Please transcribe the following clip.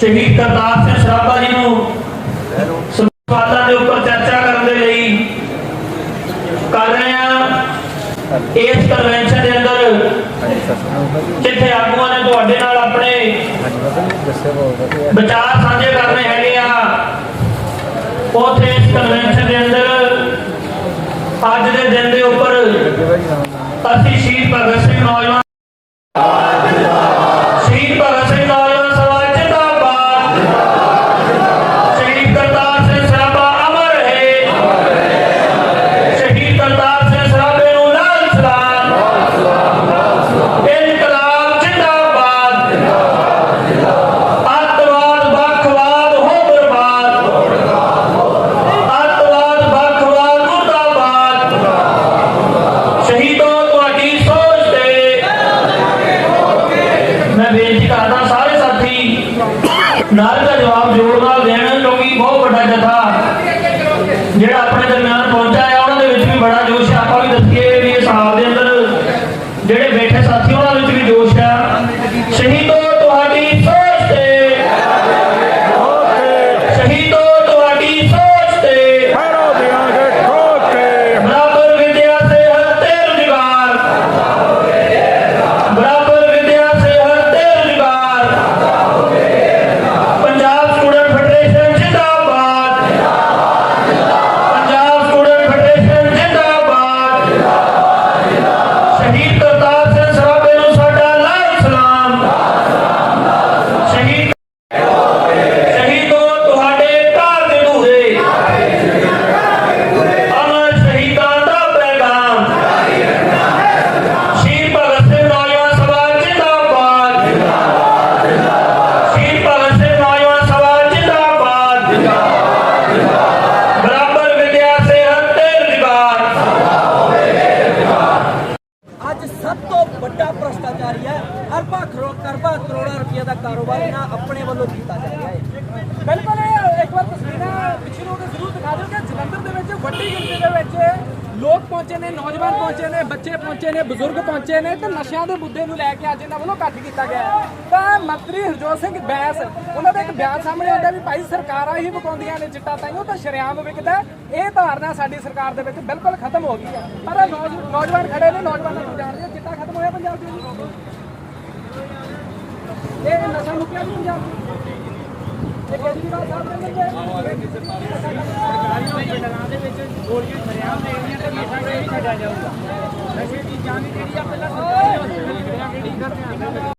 ਸ਼ਹੀਦ ਕਰਤਾਰ ਸਿੰਘ ਸਰਾਭਾ ਜੀ ਨੂੰ ਸਵਾਲਾਂ ਦੇ ਉੱਪਰ ਚਰਚਾ ਕਰਨ ਦੇ ਲਈ ਕਰ ਰਹੇ ਹਾਂ। ਇਸ ਕਨਵੈਨਸ਼ਨ ਦੇ ਅੰਦਰ ਜਿੱਥੇ ਆਗੂਆਂ ਨੇ ਤੁਹਾਡੇ ਨਾਲ ਆਪਣੇ ਵਿਚਾਰ ਸਾਂਝੇ ਕਰਨੇ ਹੈਗੇ ਆ, ਉਥੇ ਇਸ ਕਨਵੈਨਸ਼ਨ ਦੇ ਅੰਦਰ ਅੱਜ ਦੇ ਦਿਨ ਦੇ ਉੱਪਰ ਅਸੀਂ ਸ਼ਹੀਦ ਭਗਤ ਸਿੰਘ ਨੌਜਵਾਨ ਜਵਾਬ ਜੋੜ ਨਾਲ ਦੇਣ ਕਿਉਂਕਿ ਬਹੁਤ ਵੱਡਾ ਜਥਾ ਜਿਹੜਾ ਆਪਣੇ ਦਰਮਿਆਨ ਪਹੁੰਚਾ ਹੈ ਅਰਬਾਂ ਕਰੋੜਾਂ ਰੁਪਏ ਦਾ ਕਾਰੋਬਾਰ ਇਹਨਾਂ ਆਪਣੇ ਵੱਲੋਂ ਕੀਤਾ ਜਾ ਰਿਹਾ ਹੈ। ਬਿਲਕੁਲ, ਇੱਕ ਵਾਰ ਤਸਵੀਰਾਂ ਪਿੱਛੇ ਨੂੰ ਜ਼ਰੂਰ ਦਿਖਾ ਦਿਓ ਕਿ ਜਲੰਧਰ ਦੇ ਵਿੱਚ ਵੱਡੀ ਗਿਣਤੀ ਦੇ ਵਿੱਚ ਲੋਕ ਪਹੁੰਚੇ ਨੇ, ਨੌਜਵਾਨ ਪਹੁੰਚੇ ਨੇ, ਬੱਚੇ ਪਹੁੰਚੇ ਨੇ, ਬਜ਼ੁਰਗ ਪਹੁੰਚੇ ਨੇ ਤੇ ਨਸ਼ਿਆਂ ਦੇ ਮੁੱਦੇ ਨੂੰ ਲੈ ਕੇ ਅੱਜ ਇਹਨਾਂ ਵੱਲੋਂ ਇਕੱਠ ਕੀਤਾ ਗਿਆ ਤਾਂ ਮੰਤਰੀ ਹਰਜੋਤ ਸਿੰਘ ਬੈਂਸ, ਉਹਨਾਂ ਦਾ ਇੱਕ ਬਿਆਨ ਸਾਹਮਣੇ ਆਉਂਦਾ ਵੀ ਭਾਈ ਸਰਕਾਰਾਂ ਹੀ ਵਿਕਾਉਂਦੀਆਂ ਨੇ ਚਿੱਟਾ ਤਾਈਓ ਤਾਂ ਸ਼ਰੇਆਮ ਵਿਕਦਾ ਇਹ ਧਾਰਨਾ ਸਾਡੀ ਸਰਕਾਰ ਦੇ ਵਿੱਚ ਬਿਲਕੁਲ ਖਤਮ ਹੋ ਗਈ ਹੈ। ਪਰ ਨੌਜਵਾਨ ਖੜੇ ਨੇ, ਨੌਜਵਾਨਾਂ ਨੂੰ ਜਾਣਦੇ ਚਿੱਟਾ ਖਤਮ ਹੋਇਆ ਪੰਜਾਬ ਦੇ ਵਿੱਚ ਨਸ਼ੇ ਦੀ ਜਾਂਚ ਜਿਹੜੀ ਆ ਪਹਿਲਾਂ